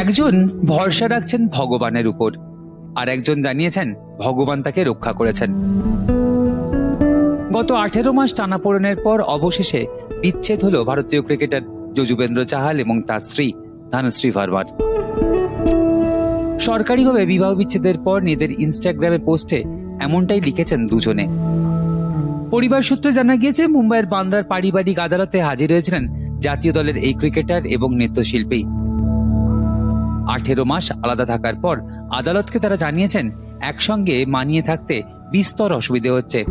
একজন ভরসা রাখছেন ভগবানের উপর, আর একজন জানিয়েছেন ভগবান তাকে রক্ষা করেছেন। গত আঠেরো মাস টানাপোড়েনের পর অবশেষে বিচ্ছেদ হলো ভারতীয় ক্রিকেটার যজুবেন্দ্র চাহাল এবং তার স্ত্রী ধানশ্রী ভার্মার। সরকারিভাবে বিবাহ বিচ্ছেদের পর নিজেদের ইনস্টাগ্রামে পোস্টে এমনটাই লিখেছেন দুজনে। পরিবার সূত্রে জানা গিয়েছে, মুম্বাইয়ের বান্দ্রার পারিবারিক আদালতে হাজির হয়েছিলেন জাতীয় দলের এই ক্রিকেটার এবং নৃত্যশিল্পী। আঠেরো মাস আলাদা থাকার পর আদালতকে তারা জানিয়েছেন, একসঙ্গে মানিয়ে থাকতে বিস্তর অসুবিধে হচ্ছে।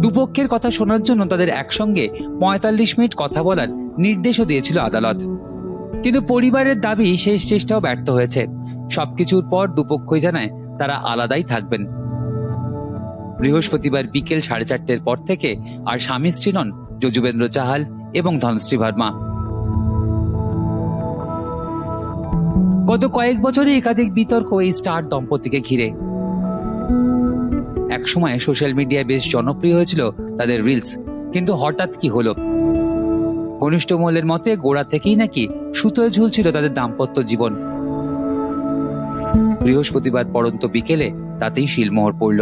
দুপক্ষের কথা শোনার জন্য তাদের একসঙ্গে পঁয়তাল্লিশ মিনিট কথা বলার নির্দেশও দিয়েছিল আদালত। কিন্তু পরিবারের দাবি শেষ চেষ্টাও ব্যর্থ হয়েছে। সবকিছুর পর দুপক্ষই জানায় তারা আলাদাই থাকবেন। বৃহস্পতিবার বিকেল সাড়ে চারটের পর থেকে আর স্বামী স্ত্রী নন যজুবেন্দ্র চাহাল এবং ধনশ্রী ভার্মা। গত কয়েক বছরে একাধিক বিতর্ক এই স্টার দম্পতিকে ঘিরে। একসময় সোশ্যাল মিডিয়ায় বেশ জনপ্রিয় হয়েছিল তাদের রিলস, কিন্তু হঠাৎ কি হলো? ঘনিষ্ঠ মহলের মতে গোড়া থেকেই নাকি সুতোয় ঝুলছিল তাদের দাম্পত্য জীবন। বৃহস্পতিবার পরন্ত বিকেলে তাতেই শিলমোহর পড়ল।